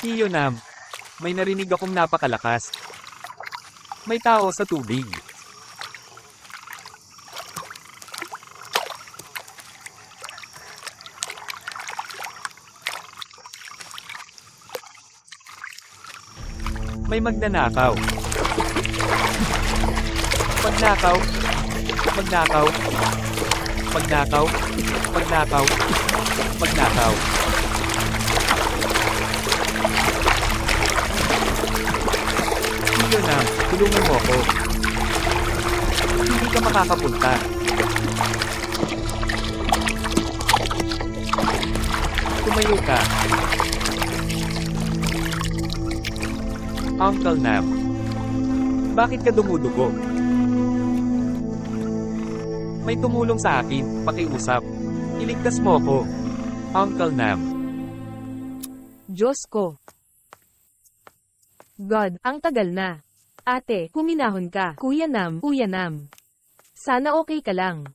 Hiyo Nam, may narinig akong napakalakas. May tao sa tubig. May magnanakaw. Magnakaw. Magnakaw. Magnakaw. Magnakaw. Magnakaw. Hiyo na, tulungan mo ako. Hindi ka makakapunta. Tumayo ka. Uncle Nam. Bakit ka dumudugo? May tumulong sa akin, pakiusap. Iligtas mo ako. Uncle Nam. Diyos ko. God, ang tagal na. Ate, huminahon ka. Kuya Nam, Kuya Nam. Sana okay ka lang.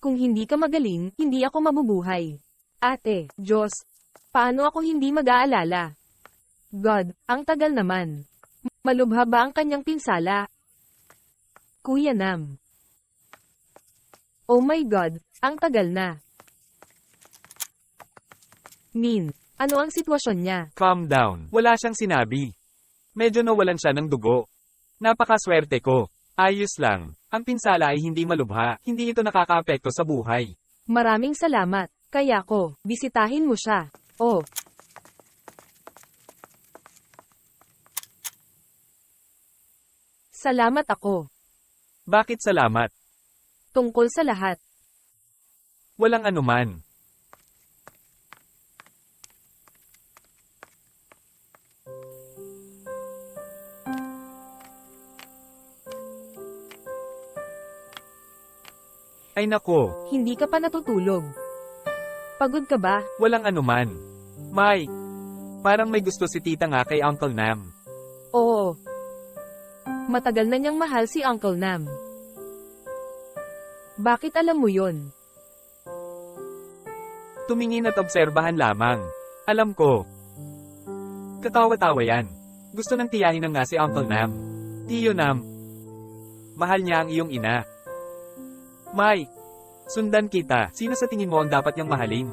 Kung hindi ka magaling, hindi ako mabubuhay. Ate, Diyos, paano ako hindi mag-aalala? God, ang tagal naman. Malubha ba ang kanyang pinsala? Kuya Nam. Oh my God, ang tagal na. Min, ano ang sitwasyon niya? Calm down. Wala siyang sinabi. Medyo nawalan siya ng dugo. Napakaswerte ko. Ayos lang. Ang pinsala ay hindi malubha. Hindi ito nakakaapekto sa buhay. Maraming salamat. Kaya ko, bisitahin mo siya. Oh. Salamat ako. Bakit salamat? Tungkol sa lahat. Walang anuman. Ay nako, Hindi ka pa natutulog. Pagod ka ba? walang anuman. May, parang may gusto si tita nga kay Uncle Nam. Oo. Matagal na niyang mahal si Uncle Nam. Bakit alam mo yon? Tumingin at obserbahan lamang. Alam ko. Katawa-tawa yan. Gusto ng tiyahin ng nga si Uncle Nam. Tiyo Nam. Mahal niya ang iyong ina. May, sundan kita. Sino sa tingin mo ang dapat niyang mahalin?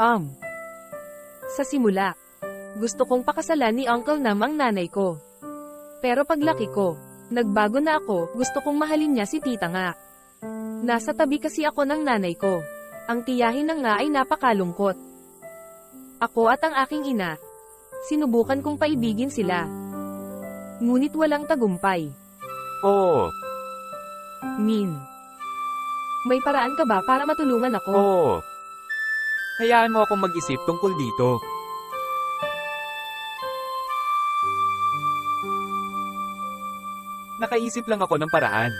Um. Sa simula, gusto kong pakasalan ni Uncle Nam ang nanay ko. Pero paglaki ko, nagbago na ako, gusto kong mahalin niya si tita nga. Nasa tabi kasi ako ng nanay ko. Ang tiyahin ng nga ay napakalungkot. Ako at ang aking ina, sinubukan kong paibigin sila. Ngunit walang tagumpay. Oo, Min. May paraan ka ba para matulungan ako? oo. Hayaan mo akong mag-isip tungkol dito. Nakaisip lang ako ng paraan.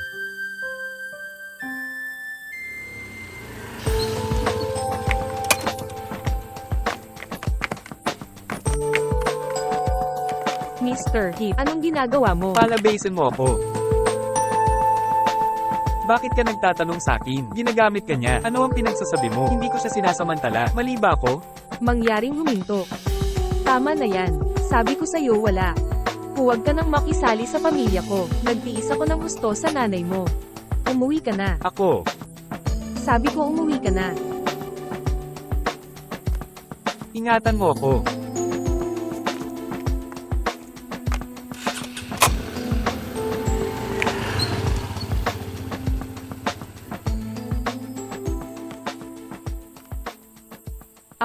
Mr. Hip, anong ginagawa mo? Palabasin mo ako. Bakit ka nagtatanong sa akin? Ginagamit ka niya. Ano ang pinagsasabi mo? Hindi ko siya sinasamantala. Mali ba ako? Mangyaring huminto. Tama na yan. Sabi ko sa'yo wala. Huwag ka nang makisali sa pamilya ko. Nagtiis ako ng gusto sa nanay mo. Umuwi ka na. Ako. Sabi ko umuwi ka na. Ingatan mo ako.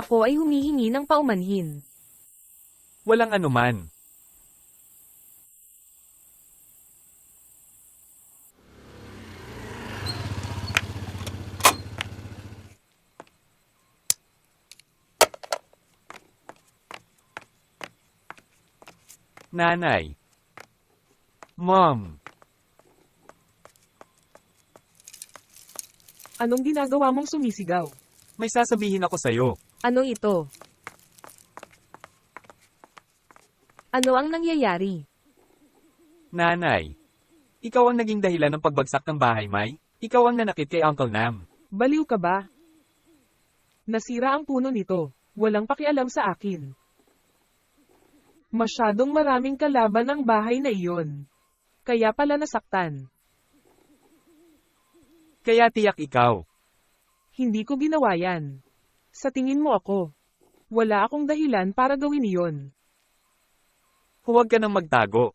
Ako ay humihingi ng paumanhin. Walang anuman. Nanay. Mom. Anong ginagawa mong sumisigaw? May sasabihin ako sa'yo. Ano ito? Ano ang nangyayari? Nanay. Ikaw ang naging dahilan ng pagbagsak ng bahay, May. Ikaw ang nanakit kay Uncle Nam. Baliw ka ba? Nasira ang puno nito. Walang pakialam sa akin. Masyadong maraming kalaban ang bahay na iyon. Kaya pala nasaktan. Kaya tiyak ikaw. Hindi ko ginawa yan. Sa tingin mo ako. Wala akong dahilan para gawin iyon. Huwag ka nang magtago.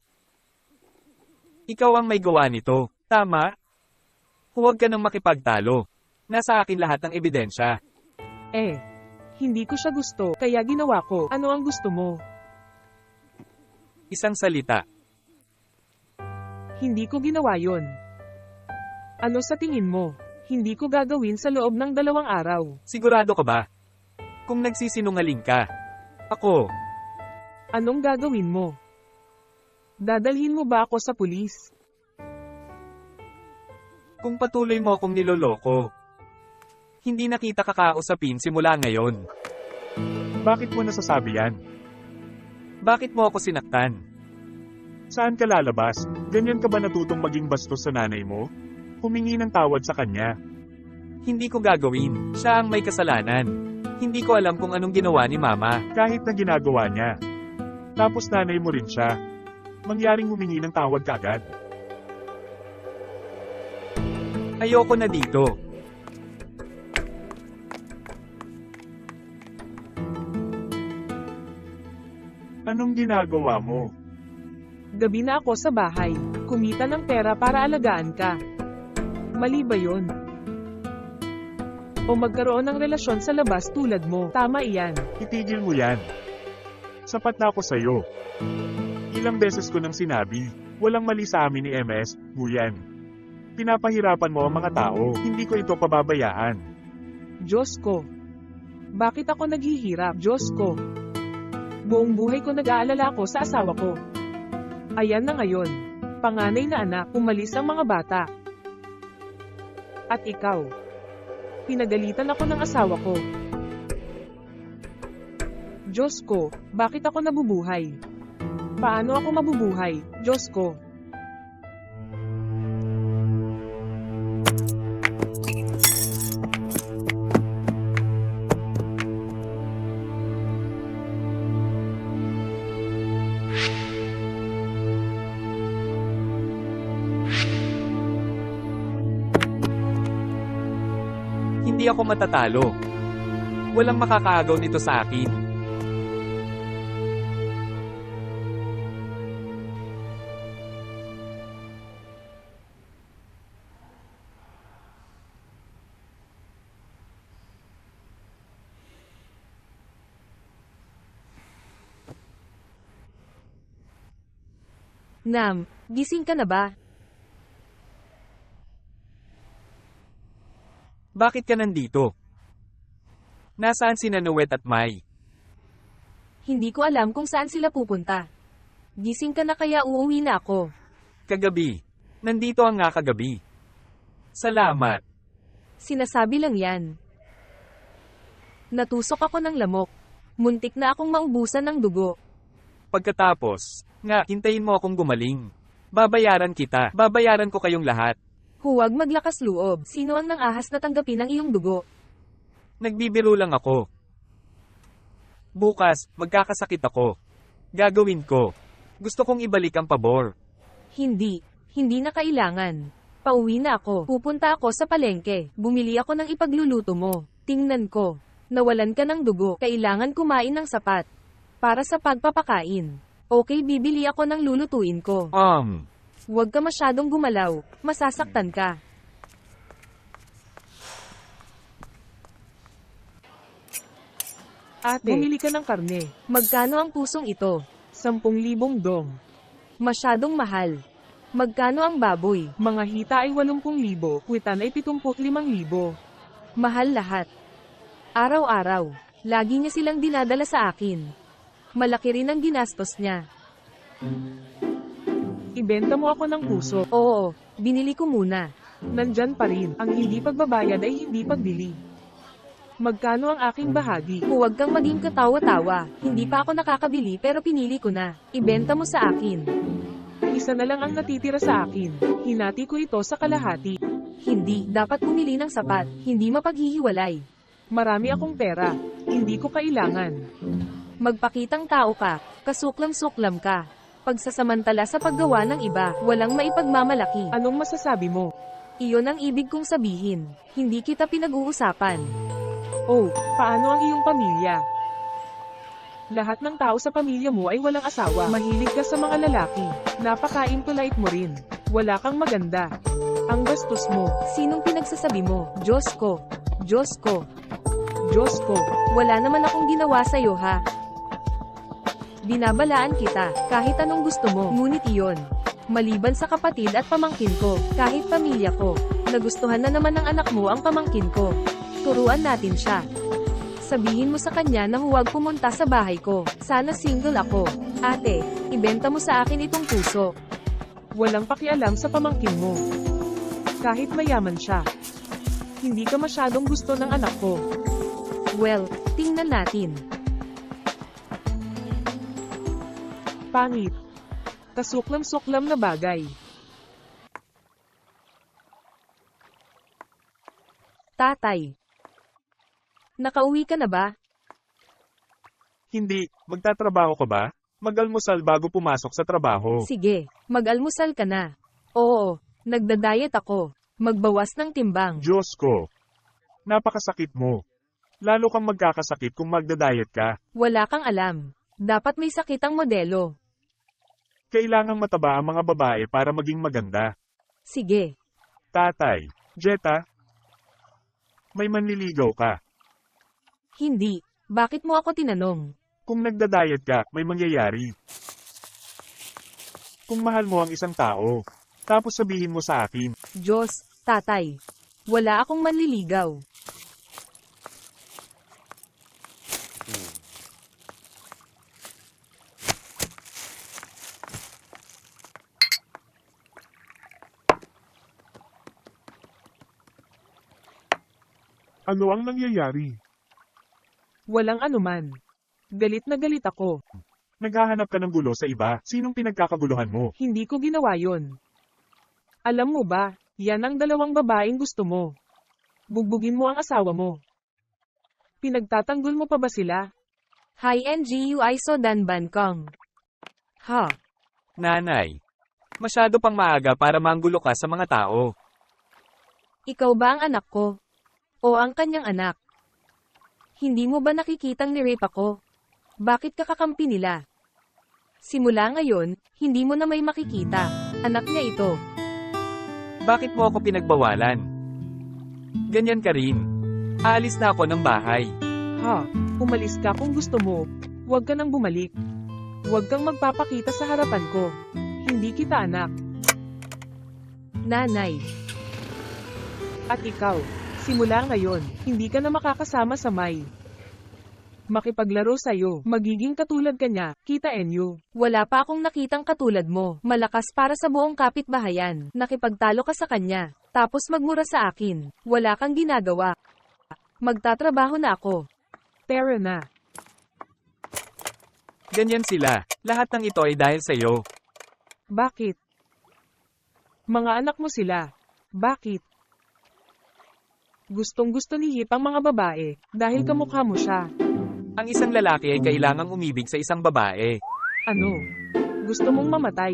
Ikaw ang may gawa nito, tama? Huwag ka nang makipagtalo. Nasa akin lahat ng ebidensya. Eh. Hindi ko siya gusto, kaya ginawa ko. Ano ang gusto mo? Isang salita. Hindi ko ginawa yon. Ano sa tingin mo? Hindi ko gagawin sa loob ng dalawang araw. Sigurado ka ba? Kung nagsisinungaling ka. Ako, Anong gagawin mo? Dadalhin mo ba ako sa pulis? kung patuloy mo akong niloloko. Hindi na kita kakausapin simula ngayon. Bakit mo nasasabi yan? Bakit mo ako sinaktan? Saan ka lalabas? Ganyan ka ba natutong maging bastos sa nanay mo? Humingi ng tawad sa kanya. Hindi ko gagawin. Siya ang may kasalanan. Hindi ko alam kung anong ginawa ni Mama. Kahit na ginagawa niya. Tapos nanay mo rin siya. Mangyaring humingi ng tawad ka agad. Ayoko na dito. Anong ginagawa mo? Gabi na ako sa bahay. Kumita ng pera para alagaan ka. Mali ba yun? O magkaroon ng relasyon sa labas tulad mo. Tama iyan. Itigil mo yan. Sapat na ako sa'yo. Ilang beses ko nang sinabi, walang mali sa amin ni MS, Guyan. Pinapahirapan mo ang mga tao, hindi ko ito pababayaan. Diyos ko. Bakit ako naghihirap? Diyos ko. Buong buhay ko nag-aalala ko sa asawa ko. Ayan na ngayon. Panganay na anak, umalis ang mga bata. At ikaw. Pinagalitan ako ng asawa ko. Diyos ko, bakit ako nabubuhay? Paano ako mabubuhay, Diyos ko? Ako matatalo. Walang makakaagaw nito sa akin. Nam, gising ka na ba? Bakit ka nandito? Nasaan si Nanuet at Mai? Hindi ko alam kung saan sila pupunta. Gising ka na kaya uuwi na ako. Kagabi. Nandito ang nga kagabi. Salamat. Sinasabi lang yan. Natusok ako ng lamok. Muntik na akong maubusan ng dugo. Pagkatapos, nga, hintayin mo akong gumaling. Babayaran kita. Babayaran ko kayong lahat. Huwag maglakas loob. Sino ang nang ahas na tanggapin ang iyong dugo? Nagbibiro lang ako. Bukas, magkakasakit ako. Gagawin ko. Gusto kong ibalik ang pabor. Hindi. Hindi na kailangan. Pauwi na ako. Pupunta ako sa palengke. Bumili ako ng ipagluluto mo. Tingnan ko. Nawalan ka ng dugo. Kailangan kumain ng sapat. Para sa pagpapakain. Okay, bibili ako ng lulutuin ko. Um, Huwag ka masyadong gumalaw. Masasaktan ka. Ate, bumili ka ng karne. Magkano ang pusong ito? 10,000 dong. Masyadong mahal. Magkano ang baboy? Mga hita ay 80,000, kwitan ay 75,000. Mahal lahat. Araw-araw. Lagi niya silang dinadala sa akin. Malaki rin ang ginastos niya. Ibenta mo ako ng puso. Oo, binili ko muna. Nandyan pa rin. Ang hindi pagbabayad ay hindi pagbili. Magkano ang aking bahagi? Huwag kang maging katawa-tawa. Hindi pa ako nakakabili pero pinili ko na. Ibenta mo sa akin. Isa na lang ang natitira sa akin. Hinati ko ito sa kalahati. Hindi, dapat bumili ng sapat. Hindi mapaghihiwalay. Marami akong pera. Hindi ko kailangan. Magpakitang tao ka. Kasuklam-suklam ka. Pagsasamantala sa paggawa ng iba, walang maipagmamalaki. Anong masasabi mo? Iyon ang ibig kong sabihin. Hindi kita pinag-uusapan. Oh, paano ang iyong pamilya? Lahat ng tao sa pamilya mo ay walang asawa. Mahilig ka sa mga lalaki. Napaka-impolite mo rin. Wala kang maganda. Ang bastos mo. Sinong pinagsasabi mo? Diyos ko. Diyos ko. Diyos ko. Wala naman akong ginawa sa'yo ha. Binabalaan kita, kahit anong gusto mo, ngunit iyon. Maliban sa kapatid at pamangkin ko, kahit pamilya ko, nagustuhan na naman ng anak mo ang pamangkin ko. Turuan natin siya. Sabihin mo sa kanya na huwag pumunta sa bahay ko. Sana single ako. Ate, ibenta mo sa akin itong puso. Walang pakialam sa pamangkin mo. Kahit mayaman siya. Hindi ka masyadong gusto ng anak ko. Well, tingnan natin. Pangit. Kasuklam-suklam na bagay. Tatay. Nakauwi ka na ba? Hindi, magtatrabaho ka ba? Mag-almusal bago pumasok sa trabaho. Sige, mag-almusal ka na. Oo, nagda-diet ako. Magbawas ng timbang. Diyos ko. Napakasakit mo. Lalo kang magkakasakit kung magda-diet ka. Wala kang alam. Dapat may sakit ang modelo. Kailangang mataba ang mga babae para maging maganda. Sige, Tatay, Jetta, may manliligaw ka. hindi. Bakit mo ako tinanong? Kung nagda-diet ka, may mangyayari. Kung mahal mo ang isang tao, tapos sabihin mo sa akin, Diyos, tatay. Wala akong manliligaw. Ano ang nangyayari? Walang anuman. Galit na galit ako. Naghahanap ka ng gulo sa iba, sinong pinagkakaguluhan mo? Hindi ko ginawa yon. Alam mo ba, yan ang dalawang babaeng gusto mo. Bugbugin mo ang asawa mo. Pinagtatanggol mo pa ba sila? Hi NGU ISO Dan Bankong. Ha, Nanay. Masyado pang maaga para manggulo ka sa mga tao. ikaw ba ang anak ko? O ang kanyang anak? Hindi mo ba nakikitang nirape ako? Bakit ka kakampi nila? Simula ngayon, hindi mo na may makikita. Anak niya ito. Bakit mo ako pinagbawalan? Ganyan ka rin. Aalis na ako ng bahay. Ha, umalis ka kung gusto mo. Huwag ka nang bumalik. Huwag kang magpapakita sa harapan ko. Hindi kita anak. Nanay. At ikaw, simula ngayon, hindi ka na makakasama sa May. Makipaglaro sa'yo, magiging katulad ka niya, kita enyo. Wala pa akong nakitang katulad mo. Malakas para sa buong kapitbahayan. Nakipagtalo ka sa kanya. Tapos magmura sa akin. Wala kang ginagawa. Magtatrabaho na ako. Tara na. Ganyan sila. Lahat ng ito ay dahil sa'yo. Bakit? Mga anak mo sila. Bakit? Gustong gusto ni Hip ang mga babae, dahil kamukha mo siya. Ang isang lalaki ay kailangang umibig sa isang babae. Ano? Gusto mong mamatay.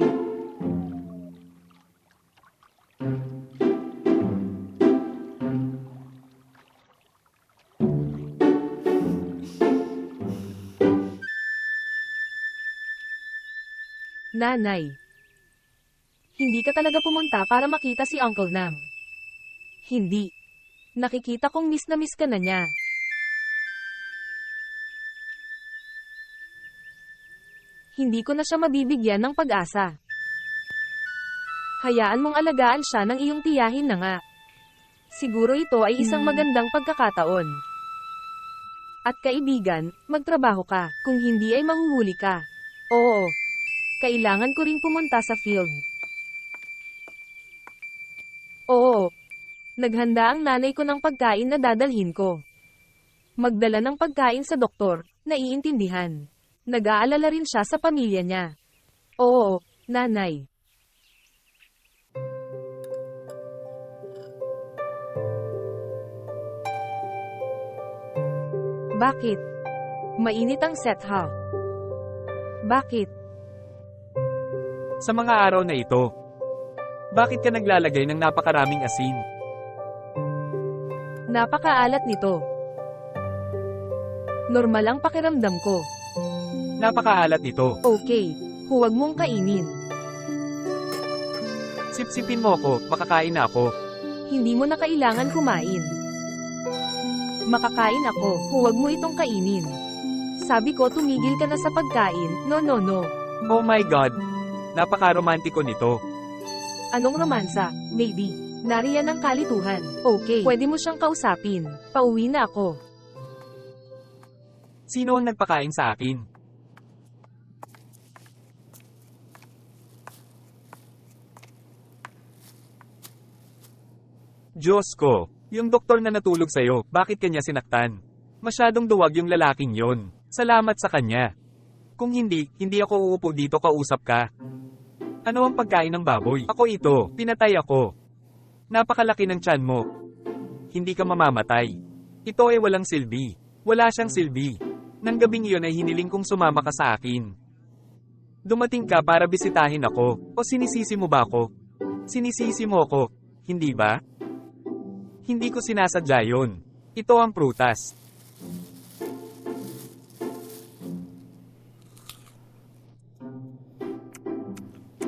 Nanay. Hindi ka talaga pumunta para makita si Uncle Nam. Hindi. Nakikita kong miss na miss ka na niya. Hindi ko na siya mabibigyan ng pag-asa. Hayaan mong alagaan siya ng iyong tiyahin na nga. Siguro ito ay isang magandang pagkakataon. At kaibigan, magtrabaho ka, kung hindi ay mahuhuli ka. Oo, kailangan ko ring pumunta sa field. Oo. Naghanda ang nanay ko ng pagkain na dadalhin ko. Magdala ng pagkain sa doktor, naiintindihan. Nag-aalala rin siya sa pamilya niya. Oo, nanay. Bakit? Mainit ang set ha. Bakit? Sa mga araw na ito, bakit ka naglalagay ng napakaraming asin? Napakaalat nito. Normal ang pakiramdam ko. Napakaalat nito. Okay, huwag mong kainin. Sipsipin mo ako, makakain na ako. Hindi mo na kailangan kumain. Makakain ako, huwag mo itong kainin. Sabi ko tumigil ka na sa pagkain, no no no. Oh my God! Napaka-romantiko nito. Anong romansa, baby? Nariyan ang kalituhan. Okay, pwede mo siyang kausapin. Pauwi na ako. Sino ang nagpakain sa akin? Diyos ko, yung doktor na natulog sa'yo, bakit kanya sinaktan? Masyadong duwag yung lalaking yon. Salamat sa kanya. Kung hindi, hindi ako uupo dito kausap ka. Ano ang pagkain ng baboy? Ako ito, pinatay ako. Napakalaki ng tiyan mo. Hindi ka mamamatay. Ito ay walang silbi. Wala siyang silbi. Nang gabing iyon ay hiniling kong sumama ka sa akin. Dumating ka para bisitahin ako, o sinisisi mo ba ako? Sinisisi mo ako, hindi ba? Hindi ko sinasadya yon. Ito ang prutas.